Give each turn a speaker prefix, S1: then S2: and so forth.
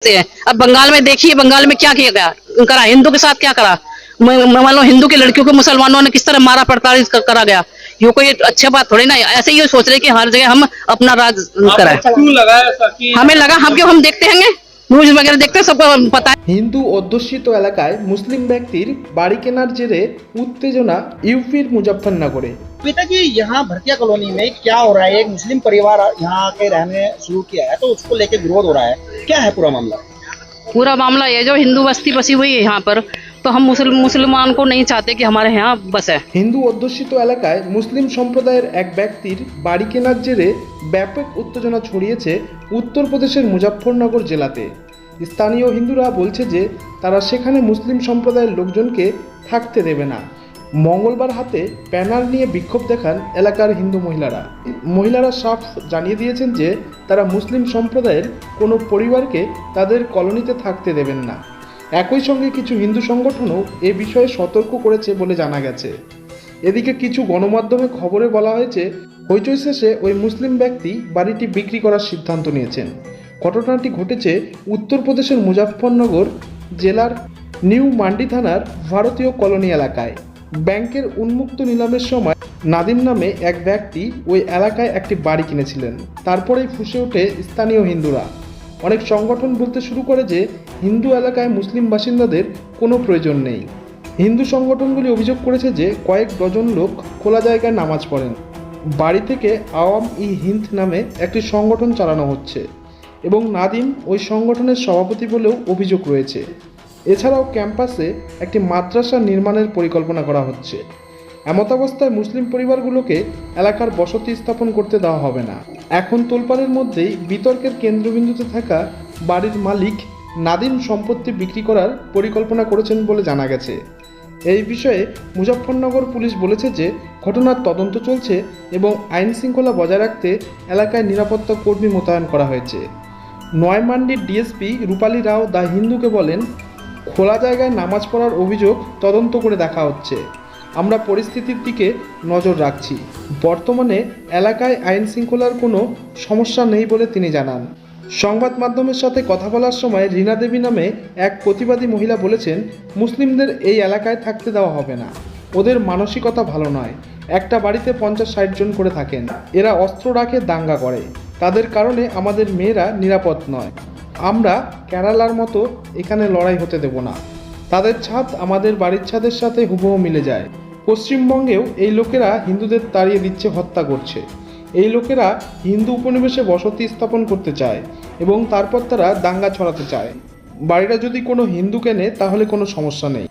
S1: करते हैं अब बंगाल में देखिए बंगाल में क्या किया गया करा हिंदू के साथ क्या करा म- म- मान लो हिंदू की लड़कियों को मुसलमानों ने किस तरह मारा प्रताड़ित कर- करा गया ये कोई अच्छी बात थोड़ी ना है। ऐसे ही ये सोच रहे कि हर जगह हम अपना राज कराए
S2: आपको क्यों लगा ऐसा कि
S1: हमें लगा हम क्यों हम देखते हैं न्यूज वगैरह देखते हैं सबको पता है
S3: হিন্দু অধ্যুষিত এলাকায় মুসলিম ব্যক্তির বাড়ি কেনার জেরে উত্তেজনা ইউপির মুজফ্ফরনগরে
S4: पिताजी यहाँ भरतिया कॉलोनी में क्या हो रहा है एक मुस्लिम परिवार यहाँ आके रहने शुरू किया है तो उसको लेके विरोध हो रहा है क्या है पूरा मामला
S1: पूरा मामला ये जो हिंदू बस्ती बसी हुई है यहाँ पर तो हम मुसल, मुसलमान को नहीं चाहते कि हमारे यहाँ बसे
S3: হিন্দু অধ্যুষিত এলাকায় মুসলিম সম্প্রদায়ের এক ব্যক্তির বাড়ি কেনার জেরে ব্যাপক উত্তেজনা ছড়িয়েছে উত্তরপ্রদেশের মুজাফফরনগর জেলাতে স্থানীয় হিন্দুরা বলছে যে তারা সেখানে মুসলিম সম্প্রদায়ের লোকজনকে থাকতে দেবে না মঙ্গলবার হাতে ব্যানার নিয়ে বিক্ষোভ দেখান এলাকার হিন্দু মহিলারা। মহিলারা সাফ জানিয়ে দিয়েছেন যে, তারা মুসলিম সম্প্রদায়ের কোনো পরিবারকে তাদের কলোনিতে থাকতে দেবেন না। একই সঙ্গে কিছু হিন্দু সংগঠনও এ বিষয়ে সতর্ক করেছে বলে জানা গেছে। এদিকে কিছু গণমাধ্যমে খবরে বলা হয়েছে, হইচই শেষে ওই মুসলিম ব্যক্তি বাড়িটি বিক্রি করার সিদ্ধান্ত নিয়েছেন। ঘটনাটি ঘটেছে উত্তরপ্রদেশের মুজাফফরনগর জেলার নিউ মান্ডি থানার ভারতীয় কলোনি এলাকায়। ব্যাংকের উন্মুক্ত নিলামের সময় নাদিম নামে এক ব্যক্তি ওই এলাকায় একটি বাড়ি কিনেছিলেন। তারপরেই ফুসে ওঠে স্থানীয় হিন্দুরা। অনেক সংগঠন বলতে শুরু করে যে, হিন্দু এলাকায় মুসলিম বাসিন্দাদের কোনো প্রয়োজন নেই। হিন্দু সংগঠনগুলি অভিযোগ করেছে যে, কয়েক ডজন লোক খোলা জায়গায় নামাজ পড়েন। বাড়ি থেকে আওয়াম ই হিন্দ নামে একটি সংগঠন চালানো হচ্ছে এবং নাদিম ওই সংগঠনের সভাপতি বলেও অভিযোগ রয়েছে। এছাড়াও ক্যাম্পাসে একটি মাদ্রাসা নির্মাণের পরিকল্পনা করা হচ্ছে। এমতাবস্থায় মুসলিম পরিবারগুলোকে এলাকার বসতি স্থাপন করতে দেওয়া হবে না। এখন তোলপাড়ের মধ্যেই বিতর্কের কেন্দ্রবিন্দুতে থাকা বাড়ির মালিক নাদিম সম্পত্তি বিক্রি করার পরিকল্পনা করেছেন বলে জানা গেছে। এই বিষয়ে মুজফ্ফরনগর পুলিশ বলেছে যে, ঘটনার তদন্ত চলছে এবং আইন শৃঙ্খলা বজায় রাখতে এলাকায় নিরাপত্তা কর্মী মোতায়েন করা হয়েছে। নয়মান্ডির ডিএসপি রূপালী রাও দা হিন্দুকে বলেন খোলা জায়গায় নামাজ পড়ার অভিযোগ তদন্ত করে দেখা হচ্ছে। আমরা পরিস্থিতির দিকে নজর রাখছি। বর্তমানে এলাকায় আইন শৃঙ্খলার কোনো সমস্যা নেই বলে তিনি জানান। সংবাদ মাধ্যমের সাথে কথা বলার সময় রীনা দেবী নামে এক প্রতিবাদী মহিলা বলেছেন, মুসলিমদের এই এলাকায় থাকতে দেওয়া হবে না। ওদের মানসিকতা ভালো নয়। একটা বাড়িতে পঞ্চাশ ষাট জন করে থাকেন। এরা অস্ত্র রাখে, দাঙ্গা করে। তাদের কারণে আমাদের মেয়েরা নিরাপদ নয়। আমরা কেরালার মতো এখানে লড়াই হতে দেব না। তাদের ছাদ আমাদের বাড়ির ছাদের সাথে হুবহু মিলে যায়। পশ্চিমবঙ্গেও এই লোকেরা হিন্দুদের তাড়িয়ে দিচ্ছে, হত্যা করছে। এই লোকেরা হিন্দু উপনিবেশে বসতি স্থাপন করতে চায় এবং তারপর তারা দাঙ্গা ছড়াতে চায়। বাড়িটা যদি কোনো হিন্দু কেনে তাহলে কোনো সমস্যা নেই।